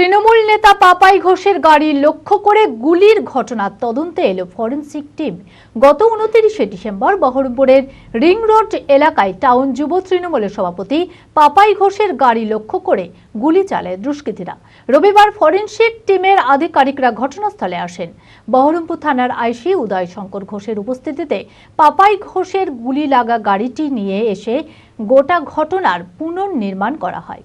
তৃণমূল নেতা পাপাই ঘোষের গাড়ি লক্ষ্য করে গুলির ঘটনার তদন্তে এলো ফরেনসিক টিম। গত উনতিরিশে ডিসেম্বর বহরমপুরের রিং রোড এলাকায় টাউন যুব তৃণমূলের সভাপতি পাপাই ঘোষের গাড়ি লক্ষ্য করে গুলি চালায় দুষ্কৃতীরা। রবিবার ফরেনসিক টিমের আধিকারিকরা ঘটনাস্থলে আসেন। বহরমপুর থানার আইসি উদয় শঙ্কর ঘোষের উপস্থিতিতে পাপাই ঘোষের গুলি লাগা গাড়িটি নিয়ে এসে গোটা ঘটনার পুনর্নির্মাণ করা হয়।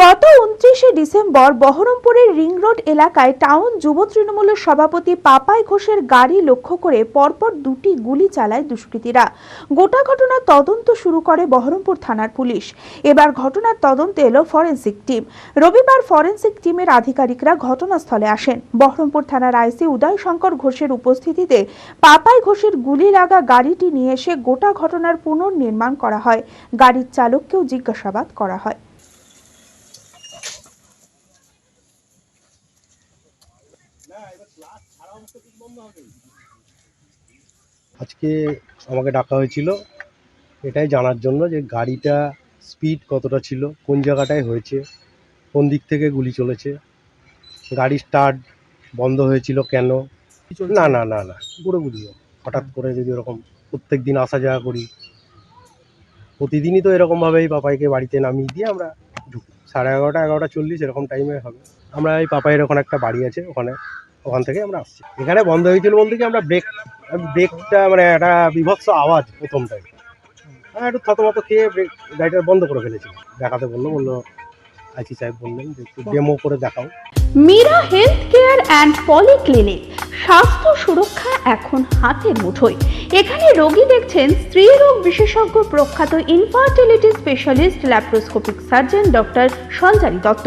গত উনত্রিশে ডিসেম্বর বহরমপুরের রিং রোড এলাকায় টাউন যুব তৃণমূলের সভাপতি পাপাই ঘোষের গাড়ি লক্ষ্য করে পরপর দুটি গুলি চালায় দুষ্কৃতীরা। গোটা ঘটনার তদন্ত শুরু করে বহরমপুর থানার পুলিশ। এবার ঘটনার তদন্তে এলো ফরেন্সিক টিম। রবিবার ফরেন্সিক টিমের আধিকারিকরা ঘটনাস্থলে আসেন। বহরমপুর থানার আইসি উদয় শঙ্কর ঘোষের উপস্থিতিতে পাপাই ঘোষের গুলি লাগা গাড়িটি নিয়ে এসে গোটা ঘটনার পুনর্নির্মাণ করা হয়। গাড়ির চালককেও জিজ্ঞাসাবাদ করা হয়। আজকে আমাকে ডাকা হয়েছিল। এটাই জানার জন্য যে গাড়িটা স্পিড কতটা ছিল, কোন জায়গাটায় হয়েছে, কোন দিক থেকে গুলি চলেছে গাড়ি স্টার্ট বন্ধ হয়েছিল কেন? না না না না, পুরো বুঝিও হঠাৎ করে যদি ওরকম প্রত্যেক দিন আসা যাওয়া করি, প্রতিদিনই তো এরকমভাবেই পাপাইকে বাড়িতে নামিয়ে দিয়ে আমরা ঢুকি। সাড়ে এগারোটা এগারোটা চল্লিশ এরকম টাইমে হবে। আমরা এই পাপাইয়ের ওখানে একটা বাড়ি আছে, ওখানে ওখান থেকে আমরা আসছি। এখানে বন্ধ হয়েছিল বলতে কি আমরা ব্রেক ব্রেকটা মানে একটা বিভৎস আওয়াজ প্রথমটাই হ্যাঁ একটু থতমত খেয়ে ব্রেক গাড়িটা বন্ধ করে ফেলেছি দেখাতে বলল বলল, আইসি সাহেব বললেন যে একটু ডেমো করে দেখাও। Meera health care and polyclinic স্বাস্থ্য সুরক্ষা এখন হাতের মুঠোয়। এখানে রোগী দেখছেন স্ত্রী রোগ বিশেষজ্ঞ প্রখ্যাত infertility specialist laparoscopic surgeon doctor Sanchari Datta.